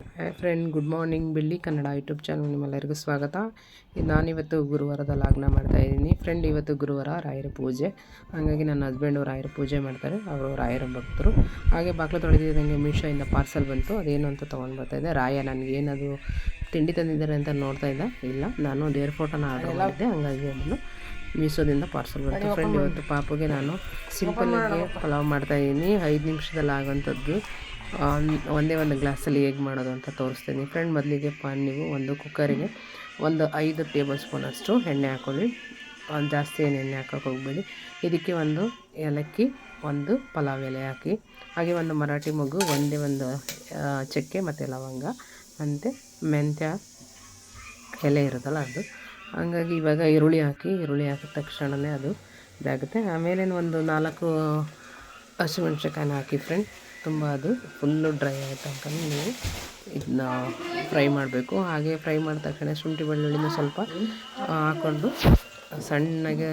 Hi friend good morning ಬೆಳ್ಳಿ Kannada YouTube channel ನಿಮ್ಮೆಲ್ಲರಿಗೂ ಸ್ವಾಗತ. ನಾನಿವತ್ತು ಗುರುವಾರದ ಲಾಗ್ನ ಮಾಡ್ತಾ ಇದ್ದೀನಿ. ಫ್ರೆಂಡ್ ಇವತ್ತು ಗುರುವಾರ ರಾಯರ ಪೂಜೆ. ಹಾಗಾಗಿ ನನ್ನ ಹಸ್ಬೆಂಡು ರಾಯರ ಪೂಜೆ ಮಾಡ್ತಾರೆ. ಅವರು ರಾಯರ ಭಕ್ತರು. ಹಾಗೆ ಬಾಗಿಲು ತೊಳೆದಿದ್ದಂಗೆ ಮೀಶೋಯಿಂದ ಪಾರ್ಸಲ್ ಬಂತು. ಅದೇನು ಅಂತ ತೊಗೊಂಡು ಬರ್ತಾ ಇದ್ದೆ. ರಾಯ ನನಗೆ ಏನದು ತಿಂಡಿ ತಂದಿದ್ದಾರೆ ಅಂತ ನೋಡ್ತಾ ಇದ್ದ. ಇಲ್ಲ ನಾನು ದೇವ್ರ ಫೋಟೋನ ಆರ್ಡರ್ ಮಾಡಿದ್ದೆ. ಹಾಗಾಗಿ ಅದನ್ನು ಮೀಶೋದಿಂದ ಪಾರ್ಸಲ್ ಬಂತು. ಫ್ರೆಂಡ್ ಇವತ್ತು ಪಾಪುಗೆ ನಾನು ಸಿಂಪಲ್ಲಾಗಿ ಪಲಾವ್ ಮಾಡ್ತಾಯಿದ್ದೀನಿ ಐದು ನಿಮಿಷದಲ್ಲಿ ಆಗೋಂಥದ್ದು ಒಂದ್- ಒಂದೇ ಗ್ಲಾಸಲ್ಲಿ ಹೇಗೆ ಮಾಡೋದು ಅಂತ ತೋರಿಸ್ತೀನಿ. ಫ್ರೆಂಡ್ ಮೊದಲಿಗೆ ಪಾನ್ ನೀವು ಒಂದು ಕುಕ್ಕರಿಗೆ ಒಂದು ಐದು ಟೇಬಲ್ ಸ್ಪೂನಷ್ಟು ಎಣ್ಣೆ ಹಾಕೊಳ್ಳಿ. ಜಾಸ್ತಿ ಏನು ಎಣ್ಣೆ ಹಾಕೋಕೆ ಹೋಗ್ಬೇಡಿ. ಇದಕ್ಕೆ ಒಂದು ಏಲಕ್ಕಿ, ಒಂದು ಪಲಾವ್ ಎಲೆ ಹಾಕಿ. ಹಾಗೆ ಒಂದು ಮರಾಠಿ ಮಗು ಒಂದೇ ಒಂದು ಚಕ್ಕೆ ಮತ್ತು ಲವಂಗ, ಮತ್ತು ಮೆಂತ್ಯ ಎಲೆ ಇರುತ್ತಲ್ಲ ಅದು. ಹಂಗಾಗಿ ಇವಾಗ ಈರುಳ್ಳಿ ಹಾಕಿ, ಈರುಳ್ಳಿ ಹಾಕಿದ ತಕ್ಷಣವೇ ಅದು ಇದಾಗುತ್ತೆ ಆಮೇಲೆ ಒಂದು ನಾಲ್ಕು ಹಸಿಮೆಣ್ಸಿನ್ಕಾಯಿನ ಹಾಕಿ ಫ್ರೆಂಡ್ ತುಂಬ ಅದು ಫುಲ್ಲು ಡ್ರೈ ಆಗ ತನಕ ನೀವು ಇದನ್ನ ಫ್ರೈ ಮಾಡಬೇಕು. ಹಾಗೆ ಫ್ರೈ ಮಾಡಿದ ತಕ್ಷಣ ಶುಂಠಿ ಬೆಳ್ಳುಳ್ಳಿನ ಸ್ವಲ್ಪ ಹಾಕ್ಕೊಂಡು ಸಣ್ಣಗೆ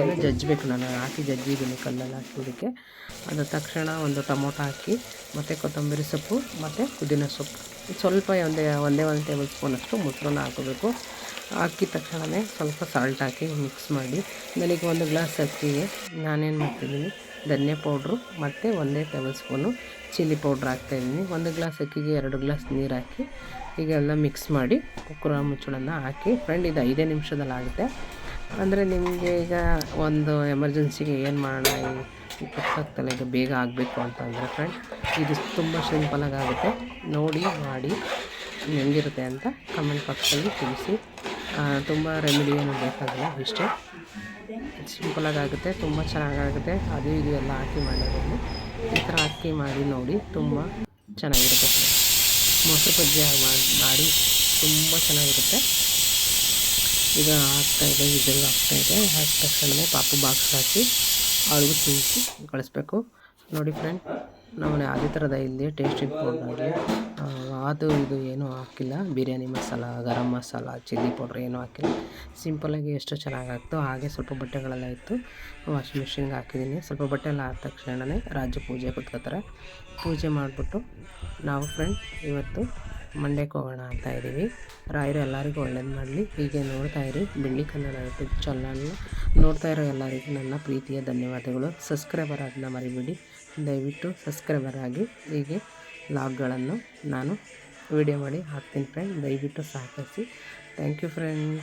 ಎಲ್ಲ ಜಜ್ಜಬೇಕು ನಾನು. ಹಾಕಿ ಜಜ್ಜಿದ್ದೀನಿ ಕಲ್ಲಲ್ಲಿ ಹಾಕಿದ್ದಕ್ಕೆ. ಅದ ತಕ್ಷಣ ಒಂದು ಟೊಮೊಟೊ ಹಾಕಿ, ಮತ್ತು ಕೊತ್ತಂಬರಿ ಸೊಪ್ಪು, ಮತ್ತು ಪುದೀನ ಸೊಪ್ಪು. ಸ್ವಲ್ಪ ಒಂದೇ ಒಂದೇ ಒಂದು ಟೇಬಲ್ ಸ್ಪೂನಷ್ಟು ಮೊಸರನ್ನ ಹಾಕಬೇಕು. ಹಾಕಿದ ತಕ್ಷಣವೇ ಸ್ವಲ್ಪ ಸಾಲ್ಟ್ ಹಾಕಿ ಮಿಕ್ಸ್ ಮಾಡಿ. ನನಗೆ ಒಂದು ಗ್ಲಾಸ್ ಅಕ್ಕಿಗೆ ನಾನೇನು ಮಾಡ್ತಿದ್ದೀನಿ ಧನ್ಯ ಪೌಡ್ರು ಮತ್ತು ಒಂದೇ ಟೇಬಲ್ ಸ್ಪೂನು ಚಿಲ್ಲಿ ಪೌಡ್ರ್ ಹಾಕ್ತಾಯಿದ್ದೀನಿ ಒಂದು ಗ್ಲಾಸ್ ಅಕ್ಕಿಗೆ ಎರಡು ಗ್ಲಾಸ್ ನೀರು ಹಾಕಿ ಹೀಗೆಲ್ಲ ಮಿಕ್ಸ್ ಮಾಡಿ ಕುಕ್ಕರ ಮುಚ್ಚಳನ್ನ ಹಾಕಿ ಫ್ರೆಂಡ್ ಇದು ಐದೇ ನಿಮಿಷದಲ್ಲಿ ಆಗುತ್ತೆ. ಅಂದರೆ ನಿಮಗೆ ಈಗ ಒಂದು ಎಮರ್ಜೆನ್ಸಿಗೆ ಏನು ಮಾಡೋಣ, ಈ ಗೊತ್ತಾಗ್ತಲ್ಲ ಈಗ ಬೇಗ ಆಗಬೇಕು ಅಂತಂದರೆ ಫ್ರೆಂಡ್ ಇದು ತುಂಬ ಸಿಂಪಲಾಗಿ ಆಗುತ್ತೆ. ನೋಡಿ, ಮಾಡಿ ಹೆಂಗಿರುತ್ತೆ ಅಂತ ಕಮೆಂಟ್ ಬಾಕ್ಸಲ್ಲಿ ತಿಳಿಸಿ. ತುಂಬ ರೆಮಿಡಿ ಏನು ಬೇಕಾಗಿಲ್ಲ ಇಷ್ಟೇ ಸಿಂಪಲಾಗಿ ಆಗುತ್ತೆ ತುಂಬ ಚೆನ್ನಾಗಾಗುತ್ತೆ. ಅದು ಇದು ಎಲ್ಲ ಹಾಕಿ ಮಾಡಿರೋದು. ಈ ಥರ ಹಾಕಿ ಮಾಡಿ ನೋಡಿ, ತುಂಬ ಚೆನ್ನಾಗಿರುತ್ತೆ. ಮೊಸರು ಬಜ್ಜಿ ಮಾಡಿ ಮಾಡಿ ತುಂಬ ಚೆನ್ನಾಗಿರುತ್ತೆ. ಈಗ ಹಾಕ್ತಾಯಿದೆ ಇದೆಲ್ಲ ಹಾಕ್ತಾಯಿದೆ ಹಾಕಿದ ತಕ್ಷಣವೇ ಪಾಪು ಬಾಕ್ಸ್ ಹಾಕಿ ಅವ್ರಿಗೂ ತಿನ್ನಿಸಿ, ಕಳಿಸ್ಬೇಕು. ನೋಡಿ ಫ್ರೆಂಡ್ ನಾವು ಅದೇ ಥರದ ಇಲ್ಲಿ ಟೇಸ್ಟಿ ಪೌಡ್ರಲ್ಲಿ ಅದು ಇದು ಏನೂ ಹಾಕಿಲ್ಲ. ಬಿರಿಯಾನಿ ಮಸಾಲ, ಗರಂ ಮಸಾಲ, ಚಿಲ್ಲಿ ಪೌಡ್ರ್ ಏನೂ ಹಾಕಿಲ್ಲ. ಸಿಂಪಲಾಗಿ ಎಷ್ಟು ಚೆನ್ನಾಗಾಗ್ತೋ ಹಾಗೆ ಸ್ವಲ್ಪ ಬಟ್ಟೆಗಳೆಲ್ಲ ಇತ್ತು. ವಾಷಿಂಗ್ ಮಿಷಿನ್ಗೆ ಹಾಕಿದ್ದೀನಿ. ಸ್ವಲ್ಪ ಬಟ್ಟೆ ಎಲ್ಲ ಆದ ತಕ್ಷಣವೇ ರಾಜ ಪೂಜೆ ಕೂತ್ಕೋತಾರೆ. ಪೂಜೆ ಮಾಡಿಬಿಟ್ಟು ನಾವು ಫ್ರೆಂಡ್ ಇವತ್ತು ಮಂಡ್ಯಕ್ಕೆ ಹೋಗೋಣ ಅಂತ ಇದ್ದೀವಿ. ರಾಯರು ಎಲ್ಲರಿಗೂ ಒಳ್ಳೇದು ಮಾಡಲಿ. ಹೀಗೆ ನೋಡ್ತಾ ಇರಿ. ಬೆಳ್ಳಿ ಕನ್ನಡ ಯೂಟ್ಯೂಬ್ ಚಾನಲ್ನ ನೋಡ್ತಾ ಇರೋ ಎಲ್ಲರಿಗೂ ನನ್ನ ಪ್ರೀತಿಯ ಧನ್ಯವಾದಗಳು. ಸಬ್ಸ್ಕ್ರೈಬರ್ ಅದನ್ನ ಮರಿಬೇಡಿ. ದಯವಿಟ್ಟು ಸಬ್ಸ್ಕ್ರೈಬರ್ ಆಗಿ ಹೀಗೆ ಲಾಗ್ಗಳನ್ನು ನಾನು ವಿಡಿಯೋ ಮಾಡಿ ಹಾಕ್ತೀನಿ ಫ್ರೆಂಡ್ ದಯವಿಟ್ಟು ಸಹಕರಿಸಿ. Thank you friend